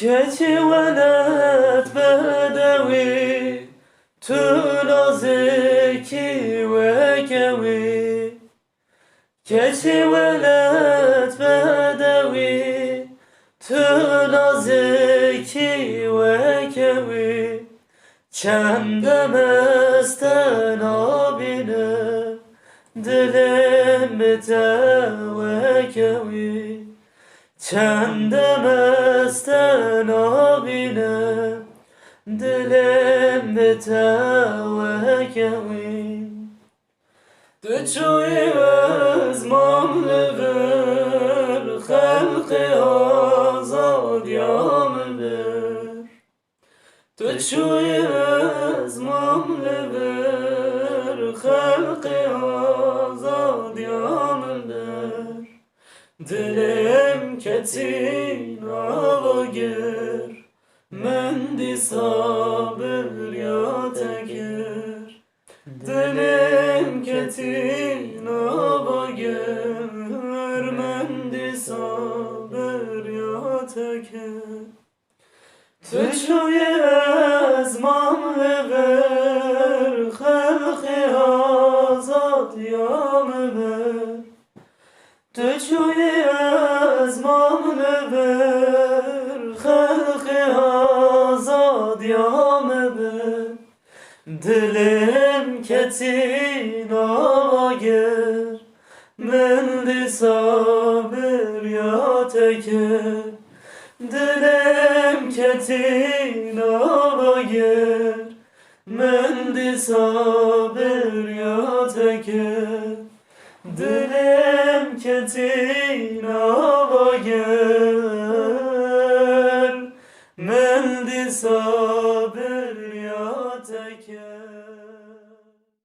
keçi velet bedevi Tu naziki ve kevi Keçi velet bedevi Tu naziki ve kevi Çemde mesten abine Dilim mütevekevi Çemde mesten abine Dilim mütevekevi Dçuy öz mamlevir Halkı azad yamlir Dçuy öz mamlevir Dilim ketin avagir Mendi sabır ya tekir Dilim ketin avagir Mendi sabır ya tekir Tüçüye ezmam ver Halkı azad yamver Tüçüye Dilim ketin agir Mendi sabır ya teker Dilim ketin agir Mendi sabır ya teker Dilim ya